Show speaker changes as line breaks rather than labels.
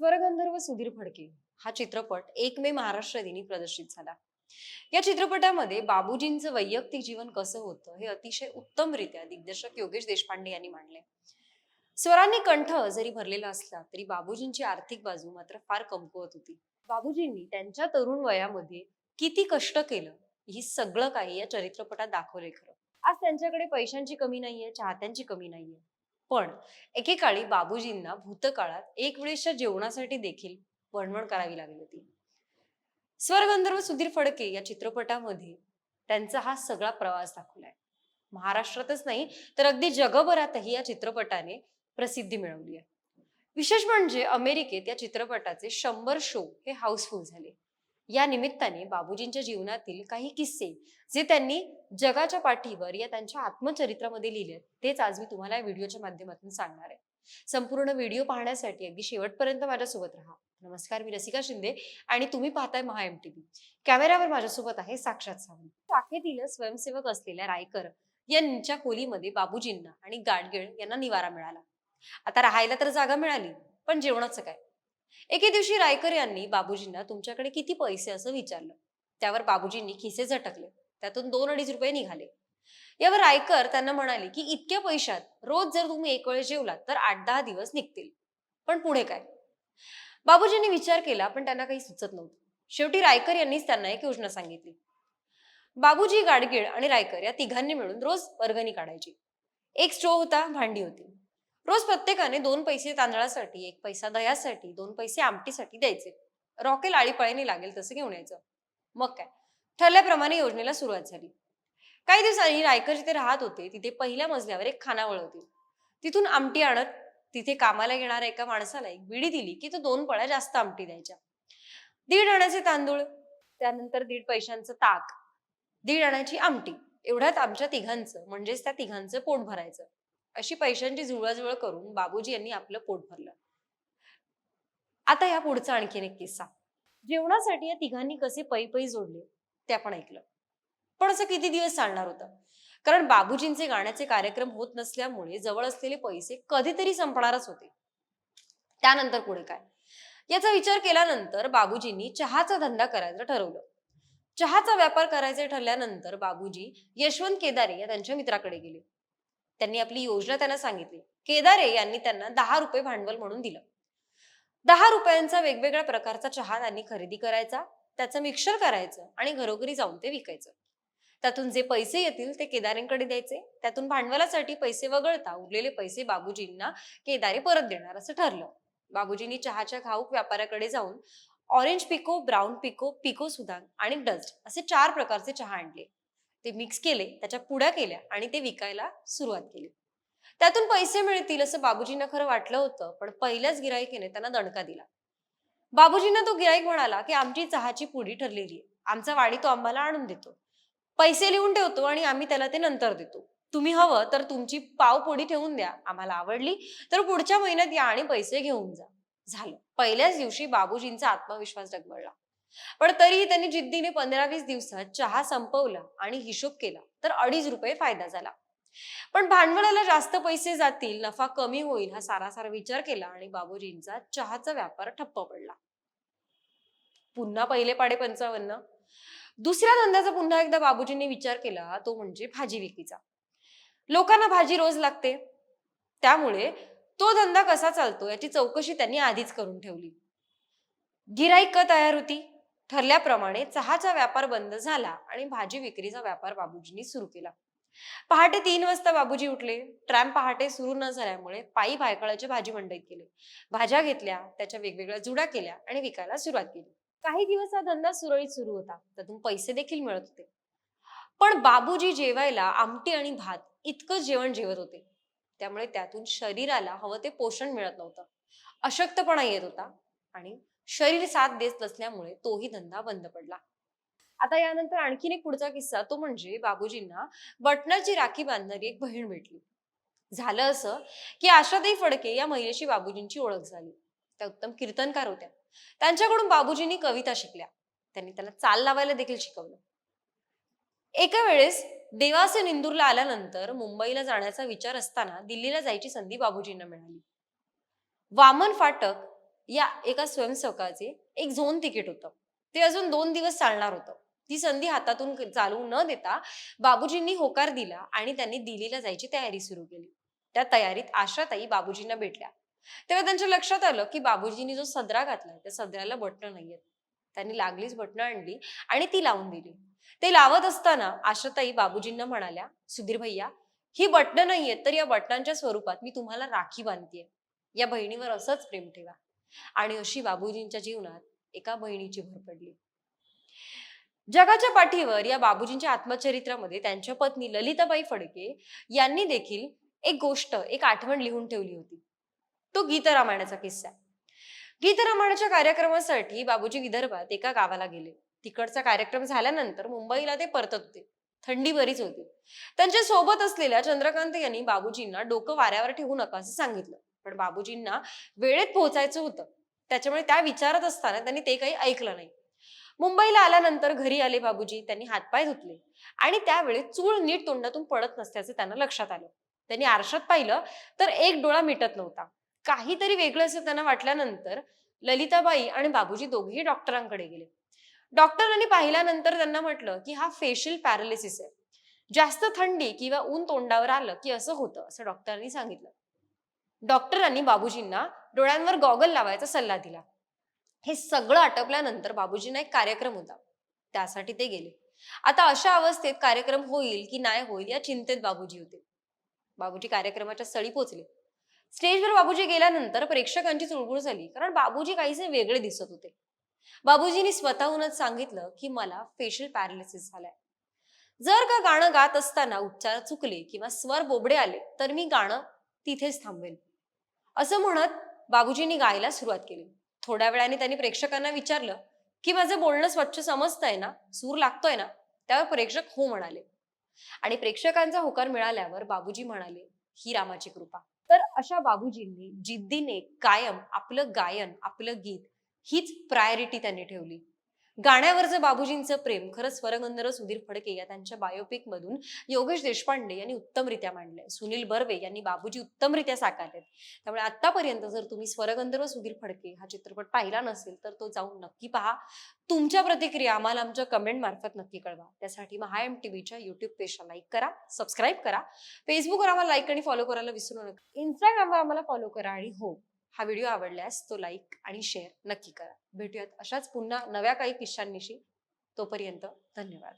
स्वरगंधर्व सुधीर फडके हा चित्रपट एक मे महाराष्ट्र दिनी प्रदर्शित झाला. या चित्रपटामध्ये बाबूजींचं वैयक्तिक जीवन कसं होतं हे अतिशय उत्तमरित्या दिग्दर्शक योगेश देशपांडे यांनी मांडले स्वरांनी कंठ जरी भरलेला असला तरी बाबूजींची आर्थिक बाजू मात्र फार कमकुवत होती. बाबूजींनी त्यांच्या तरुण वयामध्ये किती कष्ट केलं ही सगळं काही या चरित्रपटात दाखवलंय खरं. आज त्यांच्याकडे पैशांची कमी नाहीये चाहत्यांची कमी नाहीये. पण एकेकाळी बाबूजींना भूतकाळात एक वेळेसच्या जेवणासाठी देखील वणवण करावी लागली होती. स्वरगंधर्व सुधीर फडके या चित्रपटामध्ये त्यांचा हा सगळा प्रवास दाखवलाय. महाराष्ट्रातच नाही तर अगदी जगभरातही या चित्रपटाने प्रसिद्धी मिळवली आहे. विशेष म्हणजे अमेरिकेत या चित्रपटाचे शंभर शो हे हाऊसफुल झाले. या निमित्ताने बाबूजींच्या जीवनातील काही किस्से जे त्यांनी जगाच्या पाठीवर या त्यांच्या आत्मचरित्रामध्ये लिहिले तेच आज मी तुम्हाला या व्हिडिओच्या माध्यमातून सांगणार आहे. संपूर्ण व्हिडिओ पाहण्यासाठी अगदी शेवटपर्यंत माझ्यासोबत राहा. नमस्कार मी रसिका शिंदे आणि तुम्ही पाहताय महा एम टी कॅमेऱ्यावर माझ्यासोबत आहे साक्षात सावंत. शाखेतील स्वयंसेवक असलेल्या रायकर यांच्या खोलीमध्ये बाबूजींना आणि गाडगिळ यांना निवारा मिळाला. आता राहायला तर जागा मिळाली पण जेवणाचं काय? एके दिवशी रायकर यांनी बाबूजींना तुमच्याकडे किती पैसे असं विचारलं. त्यावर बाबूजींनी खिसे झटकले. त्यातून दोन अडीच रुपये निघाले. यावर रायकर त्यांना म्हणाले की इतक्या पैशात रोज जर तुम्ही एक वेळ जेवलात तर आठ दहा दिवस निघतील. पण पुढे काय? बाबूजींनी विचार केला पण त्यांना काही सुचत नव्हतं. शेवटी रायकर यांनीच त्यांना एक योजना सांगितली. बाबूजी गाडगीळ आणि रायकर या तिघांनी मिळून रोज वर्गणी काढायची. एक स्टो होता भांडी होती. रोज प्रत्येकाने दोन पैसे तांदळासाठी एक पैसा दह्यासाठी दोन पैसे आमटीसाठी द्यायचे. रॉकेल आळीपाळीने लागेल तसं घेऊन यायचं. मग काय? ठरल्याप्रमाणे योजनेला सुरुवात झाली. काही दिवसांनी रायकर जिथे राहत होते तिथे पहिल्या मजल्यावर एक खानावळ होती तिथून आमटी आणत तिथे कामाला येणाऱ्या एका माणसाला एक बिडी दिली की तो दोन पळ्या जास्त आमटी द्यायच्या. दीड अण्याचे तांदूळ त्यानंतर दीड पैशांचं ताक दीड अण्याची आमटी. एवढ्यात आमच्या तिघांचं म्हणजेच त्या तिघांचं पोट भरायचं. अशी पैशांची जुळवाजुळव करून बाबूजी यांनी आपलं पोट भरलं. आता या पुढचा आणखीन एक किस्सा. जेवणासाठी या तिघांनी कसे पै पै जोडले ते आपण ऐकलं. पण असं किती दिवस चालणार होतं? कारण बाबूजींचे गाण्याचे कार्यक्रम होत नसल्यामुळे जवळ असलेले पैसे कधीतरी संपणारच होते. त्यानंतर पुढे काय? याचा विचार केल्यानंतर बाबूजींनी चहाचा धंदा करायचं ठरवलं. चहाचा व्यापार करायचे ठरल्यानंतर बाबूजी यशवंत केदारे या त्यांच्या मित्राकडे गेले. त्यांनी आपली योजना त्यांना सांगितली. केदारे यांनी त्यांना दहा रुपये भांडवल म्हणून दिलं. दहा रुपयांचा वेगवेगळ्या प्रकारचा चहा त्यांनी खरेदी करायचा त्याचं मिक्सर करायचं आणि घरोघरी जाऊन ते विकायचं. त्यातून जे पैसे येतील ते केदारेंकडे द्यायचे त्यातून भांडवलासाठी पैसे वगळता उरलेले पैसे बाबूजींना केदारे परत देणार असं ठरलं. बाबूजींनी चहाच्या घाऊक व्यापाऱ्याकडे जाऊन orange pekoe brown pekoe pekoe Sudan आणि डस्ट असे चार प्रकारचे चहा आणले. ते मिक्स केले त्याच्या पुड्या केल्या आणि ते विकायला सुरुवात केली. त्यातून पैसे मिळतील असं बाबूजींना खरं वाटलं होतं पण पहिल्याच गिरायकीने त्यांना दणका दिला. बाबूजींना तो गिराईक म्हणाला की आमची चहाची पुडी ठरलेली आहे. आमचा वाडी तो आम्हाला आणून देतो. पैसे लिहून ठेवतो आणि आम्ही त्याला ते नंतर देतो. तुम्ही हवं तर तुमची पाव पोडी ठेवून द्या. आम्हाला आवडली तर पुढच्या महिन्यात या आणि पैसे घेऊन जा. झालं. पहिल्याच दिवशी बाबूजींचा आत्मविश्वास डगमळला पण तरीही त्यांनी जिद्दीने पंधरा वीस दिवसात चहा संपवला आणि हिशोब केला तर अडीच रुपये फायदा झाला. पण भांडवलाला जास्त पैसे जातील नफा कमी होईल हा सारासार विचार केला आणि बाबूजींचा चहाचा व्यापार ठप्प पडला. पुन्हा पहिले पाडे पंचावन्न. दुसऱ्या धंद्याचा पुन्हा एकदा बाबूजींनी विचार केला तो म्हणजे भाजी विकीचा. लोकांना भाजी रोज लागते. त्यामुळे तो धंदा कसा चालतो याची चौकशी त्यांनी आधीच करून ठेवली. गिराईक तयार होती? ठरल्याप्रमाणे चहाचा व्यापार बंद झाला आणि भाजी विक्रीचा व्यापार बाबूजींनी सुरू केला. पहाटे तीन वाजता बाबूजी उठले. ट्रॅम पहाटे सुरू न झाल्यामुळे पायी भायखळाच्या भाजी मंडईत गेले. भाज्या घेतल्या त्याच्या वेगवेगळ्या जुड्या केल्या आणि विकायला सुरुवात केली. काही दिवस हा धंदा सुरळीत सुरू होता. त्यातून पैसे देखील मिळत होते. पण बाबूजी जेवायला आमटी आणि भात इतकं जेवण जेवत होते. त्यामुळे त्यातून शरीराला हवं ते पोषण मिळत नव्हतं. अशक्तपणा येत होता आणि शरीर साथ देत नसल्यामुळे तोही धंदा बंद पडला. आता यानंतर आणखीन एक पुढचा किस्सा तो म्हणजे बाबूजींना बटनाची राखी बांधणारी एक बहीण भेटली. झालं असं की आशाताई फडके या महिलेशी बाबूजींची ओळख झाली. त्या उत्तम कीर्तनकार होत्या. त्यांच्याकडून बाबूजींनी कविता शिकल्या. त्यांनी त्याला चाल लावायला देखील शिकवलं. एका वेळेस देवासे निंदूरला आल्यानंतर मुंबईला जाण्याचा विचार असताना दिल्लीला जायची संधी बाबूजींना मिळाली. वामन फाटक या एका स्वयंसेवकाचे एक झोन तिकीट होतं. ते अजून दोन दिवस चालणार होतं. ती संधी हातातून क- चालू न देता बाबूजींनी होकार दिला आणि त्यांनी दिल्लीला जायची तयारी सुरू केली. त्या तयारीत आशाताई बाबूजींना भेटल्या. तेव्हा त्यांच्या लक्षात आलं की बाबूजींनी जो सदरा घातलाय त्या सदराला बटणं नाहीयेत. त्यांनी लागलीच बटणं आणली आणि ती लावून दिली. ते लावत असताना आशाताई बाबूजींना म्हणाल्या सुधीर भैया ही बटणं नाहीयेत तर या बटणांच्या स्वरूपात मी तुम्हाला राखी बांधतीये. या बहिणीवर असंच प्रेम ठेवा. आणि अशी बाबूजींच्या जीवनात एका बहिणीची भर पडली. जगाच्या पाठीवर या बाबूजींच्या आत्मचरित्रामध्ये त्यांच्या पत्नी ललिताबाई फडके यांनी देखील एक गोष्ट एक आठवण लिहून ठेवली होती. तो गीतरामायणाचा किस्सा गीतरामायणाच्या कार्यक्रमासाठी बाबूजी विदर्भात एका गावाला गेले. तिकडचा कार्यक्रम झाल्यानंतर मुंबईला ते परतत होते. थंडी बरीच होती. त्यांच्यासोबत असलेल्या चंद्रकांत यांनी बाबूजींना डोकं वाऱ्यावर ठेवू नका असं सांगितलं. पण बाबूजींना वेळेत पोहोचायचं होतं. त्याच्यामुळे त्या विचारत असताना त्यांनी ते काही ऐकलं नाही. मुंबईला आल्यानंतर घरी आले बाबूजी त्यांनी हातपाय धुतले आणि त्यावेळी चूळ नीट तोंडातून पडत नसल्याचं त्यांना लक्षात आलं. त्यांनी आरशात पाहिलं तर एक डोळा मिटत नव्हता. काहीतरी वेगळं असं त्यांना वाटल्यानंतर ललिताबाई आणि बाबूजी दोघेही डॉक्टरांकडे गेले. डॉक्टरांनी पाहिल्यानंतर त्यांना म्हटलं की हा फेशियल पॅरालिसिस आहे. जास्त थंडी किंवा ऊन तोंडावर आलं की असं होतं असं डॉक्टरांनी सांगितलं. डॉक्टरांनी बाबूजींना डोळ्यांवर गॉगल लावायचा सल्ला दिला. हे सगळं आटपल्यानंतर बाबूजींना एक कार्यक्रम होता. त्यासाठी ते गेले. आता अशा अवस्थेत कार्यक्रम होईल की नाही होईल या चिंतेत बाबूजी होते. बाबूजी कार्यक्रमाच्या स्थळी पोहोचले. स्टेजवर बाबूजी गेल्यानंतर प्रेक्षकांची चुळबुळ झाली कारण बाबूजी काहीसे वेगळे दिसत होते. बाबूजींनी स्वतःहूनच सांगितलं की मला फेशियल पॅरालिसिस झालाय. जर का गाणं गात असताना उच्चार चुकले किंवा स्वर बोबडे आले तर मी गाणं तिथेच थांबेल असं म्हणत बाबूजींनी गायला सुरुवात केली. थोड्या वेळाने त्यांनी प्रेक्षकांना विचारलं की माझं बोलणं स्वच्छ समजतंय ना? सूर लागतोय ना? त्यावर प्रेक्षक हो म्हणाले. आणि प्रेक्षकांचा होकार मिळाल्यावर बाबूजी म्हणाले ही रामाची कृपा. तर अशा बाबूजींनी जिद्दीने कायम आपलं गायन आपलं गीत हीच प्रायोरिटी त्यांनी ठेवली. गाण्यावरचं बाबूजींचं प्रेम खरंच स्वरगंधर्व सुधीर फडके या त्यांच्या बायोपिक मधून योगेश देशपांडे यांनी उत्तमरित्या मांडलंय. सुनील बर्वे यांनी बाबूजी उत्तमरित्या साकारलेत. त्यामुळे आतापर्यंत जर तुम्ही स्वरगंधर्व सुधीर फडके हा चित्रपट पाहिला नसेल तर तो जाऊन नक्की पहा. तुमच्या प्रतिक्रिया आम्हाला आमच्या कमेंट मार्फत नक्की कळवा. त्यासाठी महा एम टीव्हीच्या युट्यूब पेजला लाईक करा सबस्क्राईब करा. फेसबुकवर आम्हाला लाईक आणि फॉलो करायला विसरू नका. इंस्टाग्रामवर आम्हाला फॉलो करा आणि हो हा व्हिडिओ आवडल्यास तो लाईक आणि शेअर नक्की करा. भेटूयात अशाच पुन्हा नव्या काही किस्सांनिशी तोपर्यंत धन्यवाद.